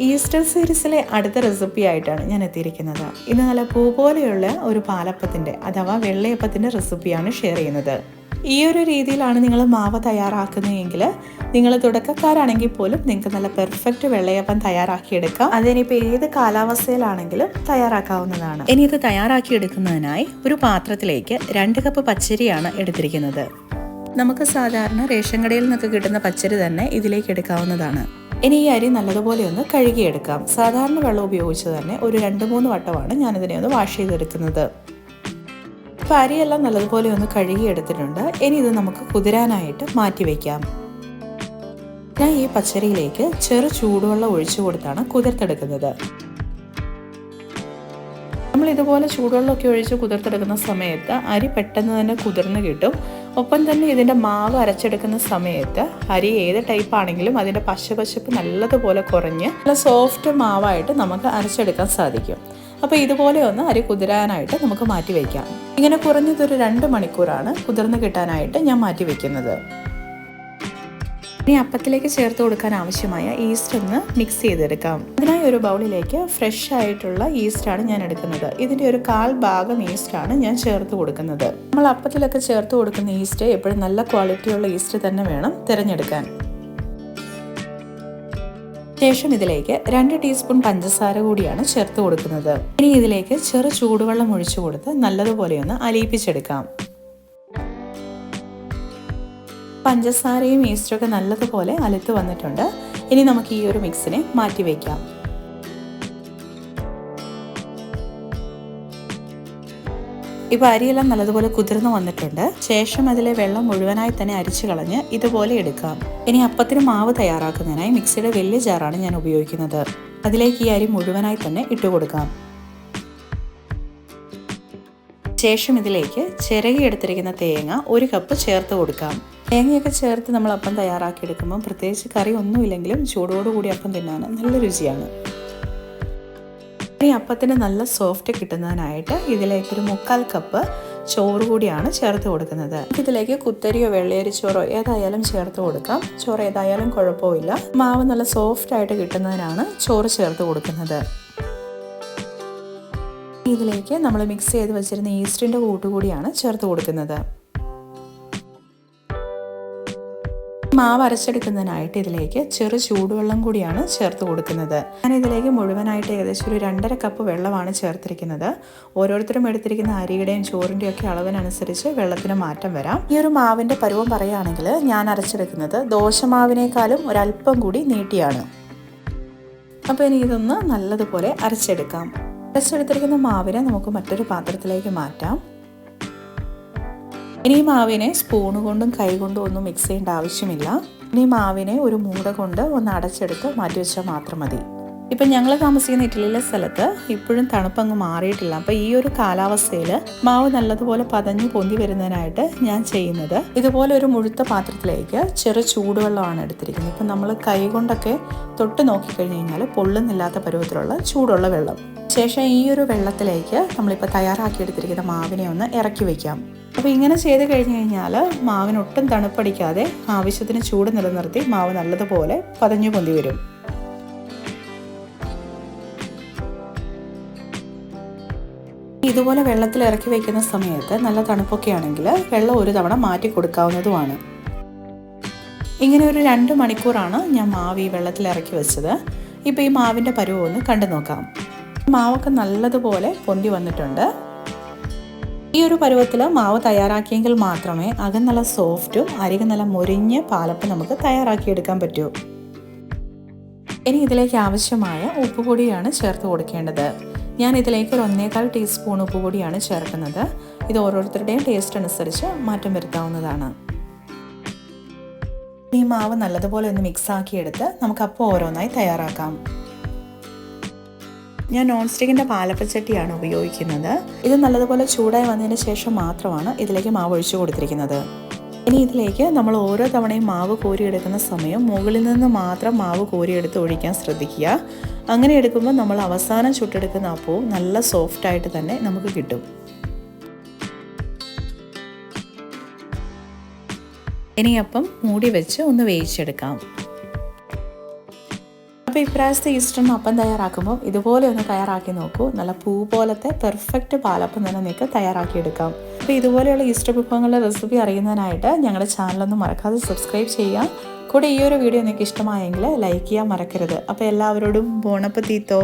Easter സീരീസിലെ അടുത്ത recipe ആയിട്ടാണ് ഞാൻ എത്തിയിരിക്കുന്നത്. ഇന്ന് നല്ല പൂ പോലെയുള്ള ഒരു പാലപ്പത്തിന്റെ അഥവാ വെള്ളയപ്പത്തിന്റെ റെസിപ്പിയാണ് ഷെയർ ചെയ്യുന്നത്. ഈ ഒരു രീതിയിലാണ് നിങ്ങൾ മാവ് തയ്യാറാക്കുന്നതെങ്കിൽ നിങ്ങൾ തുടക്കക്കാരാണെങ്കിൽ പോലും നിങ്ങൾക്ക് നല്ല പെർഫെക്റ്റ് വെള്ളയപ്പം തയ്യാറാക്കിയെടുക്കാം. അതിനിപ്പോൾ ഏത് കാലാവസ്ഥയിലാണെങ്കിലും തയ്യാറാക്കാവുന്നതാണ്. ഇനി ഇത് തയ്യാറാക്കിയെടുക്കുന്നതിനായി ഒരു പാത്രത്തിലേക്ക് രണ്ട് കപ്പ് പച്ചരിയാണ് എടുത്തിരിക്കുന്നത്. നമുക്ക് സാധാരണ റേഷൻ കടയിൽ നിന്നൊക്കെ കിട്ടുന്ന പച്ചരി തന്നെ ഇതിലേക്ക് എടുക്കാവുന്നതാണ്. ഇനി ഈ അരി നല്ലതുപോലെ ഒന്ന് കഴുകിയെടുക്കാം. സാധാരണ വെള്ളം ഉപയോഗിച്ച് തന്നെ ഒരു രണ്ട് മൂന്ന് വട്ടമാണ് ഞാനിതിനെ ഒന്ന് വാഷ് ചെയ്തെടുക്കുന്നത്. അപ്പോൾ അരിയെല്ലാം നല്ലതുപോലെ ഒന്ന് കഴുകിയെടുത്തിട്ടുണ്ട്. ഇനി ഇത് നമുക്ക് കുതിരാനായിട്ട് മാറ്റി വയ്ക്കാം ഞാൻ ഈ പച്ചരിയിലേക്ക് ചെറു ചൂടുവെള്ളം ഒഴിച്ചു കൊടുത്താണ് കുതിർത്തെടുക്കുന്നത്. നമ്മൾ ഇതുപോലെ ചൂടുവെള്ളമൊക്കെ ഒഴിച്ച് കുതിർത്തെടുക്കുന്ന സമയത്ത് അരി പെട്ടെന്ന് തന്നെ കുതിർന്ന് കിട്ടും. ഒപ്പം തന്നെ ഇതിന്റെ മാവ് അരച്ചെടുക്കുന്ന സമയത്ത് അരി ഏത് ടൈപ്പ് ആണെങ്കിലും അതിന്റെ പശപശപ്പ് നല്ലതുപോലെ കുറഞ്ഞ് നല്ല സോഫ്റ്റ് മാവായിട്ട് നമുക്ക് അരച്ചെടുക്കാൻ സാധിക്കും. അപ്പോൾ ഇതുപോലെ ഒന്ന് അരി കുതിരാനായിട്ട് നമുക്ക് മാറ്റി വയ്ക്കാം ഇങ്ങനെ കുറഞ്ഞതൊരു രണ്ട് മണിക്കൂറാണ് കുതിർന്ന് കിട്ടാനായിട്ട് ഞാൻ മാറ്റി വയ്ക്കുന്നത് ഇനി അപ്പത്തിലേക്ക് ചേർത്ത് കൊടുക്കാൻ ആവശ്യമായ ഈസ്റ്റ് ഒന്ന് മിക്സ് ചെയ്തെടുക്കാം. അതിനായി ഒരു ബൗളിലേക്ക് ഫ്രഷ് ആയിട്ടുള്ള ഈസ്റ്റ് ആണ് ഞാൻ എടുക്കുന്നത്. ഇതിന്റെ ഒരു കാൽ ഭാഗം ഈസ്റ്റ് ആണ് ഞാൻ ചേർത്ത് കൊടുക്കുന്നത്. നമ്മൾ അപ്പത്തിലൊക്കെ ചേർത്ത് കൊടുക്കുന്ന ഈസ്റ്റ് എപ്പോഴും നല്ല ക്വാളിറ്റിയുള്ള ഈസ്റ്റ് തന്നെ വേണം തിരഞ്ഞെടുക്കാൻ. ശേഷം ഇതിലേക്ക് രണ്ട് ടീസ്പൂൺ പഞ്ചസാര കൂടിയാണ് ചേർത്ത് കൊടുക്കുന്നത്. ഇനി ഇതിലേക്ക് ചെറു ചൂടുവെള്ളം ഒഴിച്ചു കൊടുത്ത് നല്ലതുപോലെ ഒന്ന് അലിയിപ്പിച്ചെടുക്കാം. പഞ്ചസാരയും ഈസ്റ്ററൊക്കെ നല്ലതുപോലെ അലത്ത് വന്നിട്ടുണ്ട്. ഇനി നമുക്ക് ഈ ഒരു മിക്സിനെ മാറ്റി വയ്ക്കാം ഇപ്പോൾ അരിയെല്ലാം നല്ലതുപോലെ കുതിർന്ന് വന്നിട്ടുണ്ട്. ശേഷം അതിലെ വെള്ളം മുഴുവനായി തന്നെ അരിച്ചു കളഞ്ഞ് ഇതുപോലെ എടുക്കാം. ഇനി അപ്പത്തിന് മാവ് തയ്യാറാക്കുന്നതിനായി മിക്സിയുടെ വലിയ ജാറാണ് ഞാൻ ഉപയോഗിക്കുന്നത്. അതിലേക്ക് ഈ അരി മുഴുവനായി തന്നെ ഇട്ട് കൊടുക്കാം ശേഷം ഇതിലേക്ക് ചിരകി എടുത്തിരിക്കുന്ന തേങ്ങ ഒരു കപ്പ് ചേർത്ത് കൊടുക്കാം. തേങ്ങയൊക്കെ ചേർത്ത് നമ്മൾ അപ്പം തയ്യാറാക്കി എടുക്കുമ്പോൾ പ്രത്യേകിച്ച് കറി ഒന്നുമില്ലെങ്കിലും ചൂടോടുകൂടി അപ്പം തിന്നാൻ നല്ല രുചിയാണ്. ഈ അപ്പത്തിന് നല്ല സോഫ്റ്റ് കിട്ടുന്നതിനായിട്ട് ഇതിലേക്ക് ഒരു മുക്കാൽ കപ്പ് ചോറ് കൂടിയാണ് ചേർത്ത് കൊടുക്കുന്നത്. ഇതിലേക്ക് കുത്തരിയോ വെള്ളയരി ചോറോ ഏതായാലും ചേർത്ത് കൊടുക്കാം. ചോറ് ഏതായാലും കുഴപ്പമില്ല. മാവ് നല്ല സോഫ്റ്റ് ആയിട്ട് കിട്ടുന്നതിനാണ് ചോറ് ചേർത്ത് കൊടുക്കുന്നത്. ഇതിലേക്ക് നമ്മൾ മിക്സ് ചെയ്ത് വെച്ചിരുന്ന ഈസ്റ്റിന്റെ കൂട്ടുകൂടിയാണ് ചേർത്ത് കൊടുക്കുന്നത്. മാവ് അരച്ചെടുക്കുന്നതിനായിട്ട് ഇതിലേക്ക് ചെറു ചൂടുവെള്ളം കൂടിയാണ് ചേർത്ത് കൊടുക്കുന്നത്. ഞാൻ ഇതിലേക്ക് മുഴുവനായിട്ട് ഏകദേശം ഒരു രണ്ടര കപ്പ് വെള്ളമാണ് ചേർത്തിരിക്കുന്നത്. ഓരോരുത്തരും എടുത്തിരിക്കുന്ന അരിയുടെയും ചോറിന്റെയും ഒക്കെ അളവിനനുസരിച്ച് വെള്ളത്തിന് മാറ്റം വരാം. ഈ ഒരു മാവിന്റെ പരുവം പറയുകയാണെങ്കിൽ ഞാൻ അരച്ചെടുക്കുന്നത് ദോശമാവിനേക്കാളും ഒരല്പം കൂടി നീട്ടിയാണ്. അപ്പോൾ ഇനി ഇതൊന്ന് നല്ലതുപോലെ അരച്ചെടുക്കാം. അരച്ചെടുത്തിരിക്കുന്ന മാവിനെ നമുക്ക് മറ്റൊരു പാത്രത്തിലേക്ക് മാറ്റാം. ഇനി മാവിനെ സ്പൂൺ കൊണ്ടും കൈ കൊണ്ടും ഒന്നും മിക്സ് ചെയ്യേണ്ട ആവശ്യമില്ല. ഇനി മാവിനെ ഒരു മൂട കൊണ്ട് ഒന്ന് അടച്ചെടുത്ത് മാറ്റി വെച്ചാൽ മാത്രം മതി. ഇപ്പൊ ഞങ്ങൾ താമസിക്കുന്ന ഇറ്റലിയിലെ സ്ഥലത്ത് ഇപ്പോഴും തണുപ്പങ്ങ് മാറിയിട്ടില്ല. അപ്പോൾ ഈ ഒരു കാലാവസ്ഥയിൽ മാവ് നല്ലതുപോലെ പതഞ്ഞു പൊന്തി വരുന്നതിനായിട്ട് ഞാൻ ചെയ്യുന്നത് ഇതുപോലെ ഒരു മുഴുത്ത പാത്രത്തിലേക്ക് ചെറു ചൂടുവെള്ളമാണ് എടുത്തിരിക്കുന്നത്. ഇപ്പൊ നമ്മൾ കൈ കൊണ്ടൊക്കെ തൊട്ട് നോക്കിക്കഴിഞ്ഞ് കഴിഞ്ഞാൽ പൊള്ളുന്നില്ലാത്ത പരുവത്തിലുള്ള ചൂടുള്ള വെള്ളം. ശേഷം ഈ ഒരു വെള്ളത്തിലേക്ക് നമ്മളിപ്പോൾ തയ്യാറാക്കിയെടുത്തിരിക്കുന്ന മാവിനെ ഒന്ന് ഇറക്കി വയ്ക്കാം അപ്പോൾ ഇങ്ങനെ ചെയ്ത് കഴിഞ്ഞ് കഴിഞ്ഞാൽ മാവിന് ഒട്ടും തണുപ്പടിക്കാതെ ആവശ്യത്തിന് ചൂട് നിലനിർത്തി മാവ് നല്ലതുപോലെ പതഞ്ഞു പൊന്തി വരും. ഇതുപോലെ വെള്ളത്തിൽ ഇറക്കി വയ്ക്കുന്ന സമയത്ത് നല്ല തണുപ്പൊക്കെ ആണെങ്കിൽ വെള്ളം ഒരു തവണ മാറ്റി കൊടുക്കാവുന്നതുമാണ്. ഇങ്ങനെ ഒരു രണ്ട് മണിക്കൂറാണ് ഞാൻ മാവ് ഈ വെള്ളത്തിൽ ഇറക്കി വെച്ചത്. ഇപ്പോൾ ഈ മാവിന്റെ പരുവം ഒന്ന് കണ്ടു നോക്കാം മാവൊക്കെ നല്ലതുപോലെ പൊന്തി വന്നിട്ടുണ്ട്. ഈ ഒരു പരുവത്തിൽ മാവ് തയ്യാറാക്കിയെങ്കിൽ മാത്രമേ അകം നല്ല സോഫ്റ്റും അരികെ നല്ല മുരിഞ്ഞ പാലപ്പം നമുക്ക് തയ്യാറാക്കിയെടുക്കാൻ പറ്റൂ. ഇനി ഇതിലേക്ക് ആവശ്യമായ ഉപ്പ് പൊടിയാണ് ചേർത്ത് കൊടുക്കേണ്ടത്. ഞാൻ ഇതിലേക്ക് ഒരു ഒന്നേകാൽ ടീസ്പൂൺ ഉപ്പ് പൊടിയാണ് ചേർക്കുന്നത്. ഇത് ഓരോരുത്തരുടെയും ടേസ്റ്റ് അനുസരിച്ച് മാറ്റം വരുത്താവുന്നതാണ്. ഈ മാവ് നല്ലതുപോലെ ഒന്ന് മിക്സ് ആക്കിയെടുത്ത് നമുക്ക് അപ്പോൾ ഓരോന്നായി തയ്യാറാക്കാം. ഞാൻ നോൺ സ്റ്റിക്കിന്റെ പാലപ്പച്ചട്ടിയാണ് ഉപയോഗിക്കുന്നത്. ഇത് നല്ലതുപോലെ ചൂടായി വന്നതിന് ശേഷം മാത്രമാണ് ഇതിലേക്ക് മാവ് ഒഴിച്ചു കൊടുത്തിരിക്കുന്നത്. ഇനി ഇതിലേക്ക് നമ്മൾ ഓരോ തവണയും മാവ് കോരിയെടുക്കുന്ന സമയം മുകളിൽ നിന്ന് മാത്രം മാവ് കോരിയെടുത്ത് ഒഴിക്കാൻ ശ്രദ്ധിക്കുക. അങ്ങനെ എടുക്കുമ്പോൾ നമ്മൾ അവസാനം ചുട്ടെടുക്കുന്ന അപ്പവും നല്ല സോഫ്റ്റായിട്ട് തന്നെ നമുക്ക് കിട്ടും. ഇനി അപ്പം മൂടി വെച്ച് ഒന്ന് വേവിച്ചെടുക്കാം. അപ്പോൾ ഇപ്രാവശ്യത്തെ ഈസ്റ്ററിന് അപ്പം തയ്യാറാക്കുമ്പോൾ ഇതുപോലെ ഒന്ന് തയ്യാറാക്കി നോക്കൂ. നല്ല പൂ പോലത്തെ പെർഫെക്റ്റ് പാലപ്പം തന്നെ നിങ്ങൾക്ക് തയ്യാറാക്കിയെടുക്കാം. അപ്പോൾ ഇതുപോലെയുള്ള ഈസ്റ്റർ വിഭവങ്ങളുടെ റെസിപ്പി അറിയുന്നതിനായിട്ട് ഞങ്ങളുടെ ചാനലൊന്നും മറക്കാതെ സബ്സ്ക്രൈബ് ചെയ്യാം കൂടെ ഈ ഒരു വീഡിയോ നിങ്ങൾക്ക് ഇഷ്ടമായെങ്കിൽ ലൈക്ക് ചെയ്യാൻ മറക്കരുത്. അപ്പോൾ എല്ലാവരോടും ബോണപ്പത്തീത്തോ